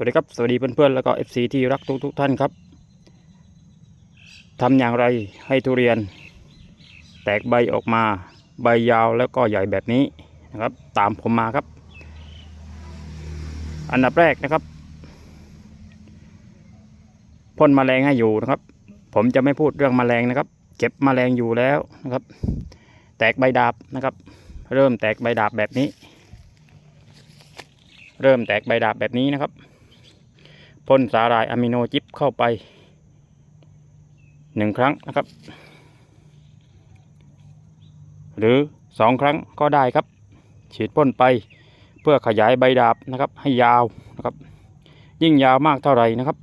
สวัสดีครับ สวัสดีเพื่อนๆ แล้วก็ FC ที่รักทุกทุกๆท่านครับทำอย่างไรให้ทุเรียน แตกใบออกมาใบยาวแล้วก็ใหญ่แบบนี้นะครับ ตามผมมาครับ อันดับแรกนะครับพ่นแมลงให้อยู่นะครับ ผมจะไม่พูดเรื่องแมลงนะครับ เก็บแมลงอยู่แล้วนะครับ แตกใบดาบนะครับ เริ่มแตกใบดาบแบบนี้เริ่มแตกใบดาบแบบนี้นะครับ พ่นสาหร่ายอะมิโนจิปเข้าไปหนึ่งครั้งนะครับ หรือสองครั้งก็ได้ครับ ฉีดพ่นไปเพื่อขยายใบดาบนะครับ ให้ยาวนะครับ ยิ่งยาวมากเท่าไหร่นะครับ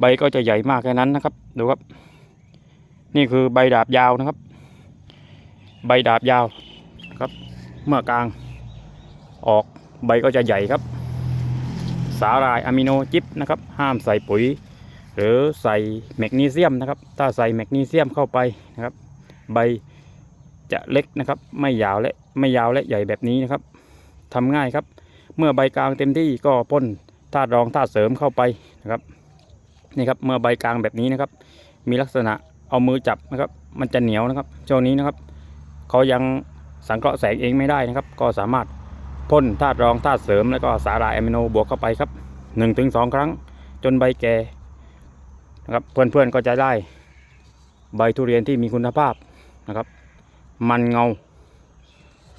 ใบก็จะใหญ่มากแค่นั้นนะครับ ดูครับ นี่คือใบดาบยาวนะครับ ใบดาบยาวนะครับ เมื่อกลางออกใบก็จะใหญ่ครับ สาหร่ายอะมิโนจิปนะครับ ห้ามใส่ปุ๋ย หรือใส่แมกนีเซียมนะครับ ถ้าใส่แมกนีเซียมเข้าไปนะครับ ใบจะเล็กนะครับ ไม่ยาวและไม่ยาวและใหญ่แบบนี้นะครับทำง่ายครับ เมื่อใบกลางเต็มที่ก็พ่นธาตุรองธาตุเสริมเข้าไปนะครับนี่ครับเมื่อใบกลางแบบนี้นะครับ มีลักษณะเอามือจับนะครับ มันจะเหนียวนะครับช่วงนี้นะครับเขายังสังเคราะห์แสงเองไม่ได้นะครับ ก็สามารถ พ่นธาตุรองธาตุเสริมแล้วก็สาหร่ายอะมิโนบวกเข้าไปครับ1นถึงสครั้ง จนใบแก่นะครับเพื่อนๆก็จะได้ใบทุเรียนที่มีคุณภาพนะครับ มันเงา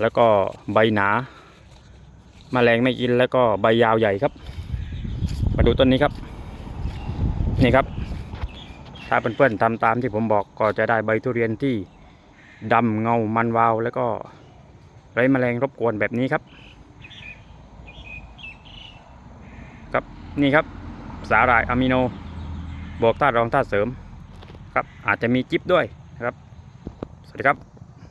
แล้วก็ใบหนาแมลงไม่กินแล้วก็ใบยาวใหญ่ครับ มาดูต้นนี้ครับ นี่ครับ ถ้าเพื่อนๆทำตามที่ผมบอกก็จะได้ใบทุเรียนที่ดำเงามันวาว แล้วก็ไร้แมลงรบกวนแบบนี้ครับ นี่ครับสาหร่ายอะมิโนบวกธาตุรองธาตุเสริมครับอาจจะมีจิ๊บด้วยนะครับ สวัสดีครับ